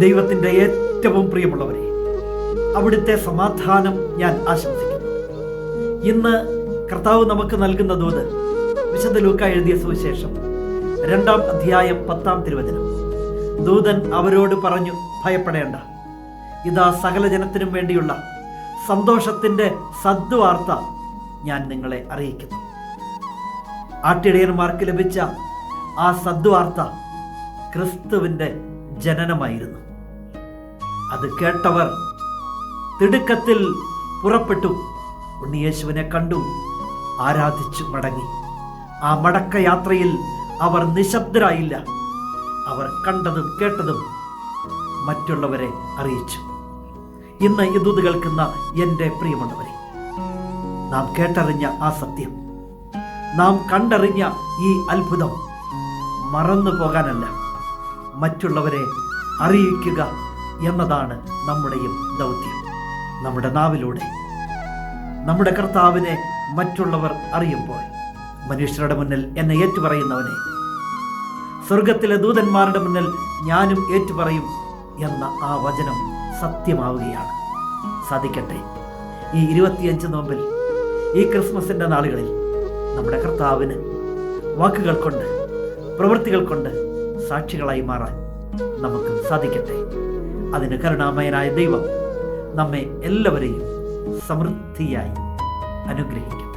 ദൈവത്തിന്റെ ഏറ്റവും പ്രിയമുള്ളവരെ അവിടുത്തെ സമാധാനം ഞാൻ ആശംസിക്കുന്നു. ഇന്ന് കർത്താവ് നമുക്ക് നൽകുന്ന ദൂത് വിശുദ്ധ ലൂക്ക എഴുതിയ സുവിശേഷം രണ്ടാം അധ്യായം പത്താം തിരുവചനം. ദൂതൻ അവരോട് പറഞ്ഞു ഭയപ്പെടേണ്ട. ഇതാ സകല ജനത്തിനും വേണ്ടിയുള്ള സന്തോഷത്തിന്റെ സദ്വാർത്ത ഞാൻ നിങ്ങളെ അറിയിക്കുന്നു. ആട്ടിടയന്മാർക്ക് ലഭിച്ച ആ സദ്വാർത്ത ക്രിസ്തുവിന്റെ ജനനമായിരുന്നു. അത് കേട്ടവർ തിടുക്കത്തിൽ പുറപ്പെട്ടു. ഉണ്ണിയേശുവിനെ കണ്ടു ആരാധിച്ചു മടങ്ങി. ആ മടക്കയാത്രയിൽ അവർ നിശബ്ദരായില്ല. അവർ കണ്ടതും കേട്ടതും മറ്റുള്ളവരെ അറിയിച്ചു. ഇന്ന് ഇതുത് കേൾക്കുന്ന എന്റെ പ്രിയമുള്ളവരെ നാം കേട്ടറിഞ്ഞ ആ സത്യം നാം കണ്ടറിഞ്ഞ ഈ അത്ഭുതം മറന്നു പോകാനല്ല മറ്റുള്ളവരെ അറിയിക്കുക എന്നതാണ് നമ്മുടെയും ദൗത്യം. നമ്മുടെ നാവിലൂടെ. നമ്മുടെ കർത്താവിനെ മറ്റുള്ളവർ അറിയുമ്പോൾ മനുഷ്യരുടെ മുന്നിൽ എന്നെ ഏറ്റുപറയുന്നവനെ സ്വർഗത്തിലെ ദൂതന്മാരുടെ മുന്നിൽ ഞാനും ഏറ്റുപറയും എന്ന ആ വചനം സത്യമാവുകയാണ്. സാധിക്കട്ടെ ഈ ഇരുപത്തിയഞ്ച് നോമ്പിൽ ഈ ക്രിസ്മസിന്റെ നാളുകളിൽ നമ്മുടെ കർത്താവിന് വാക്കുകൾ കൊണ്ട് പ്രവൃത്തികൾ കൊണ്ട് സാക്ഷികളായി മാറാൻ നമുക്ക് സാധിക്കട്ടെ. അതിന് കരുണാമയനായ ദൈവം നമ്മെ എല്ലാവരെയും സമൃദ്ധിയായി അനുഗ്രഹിക്കും.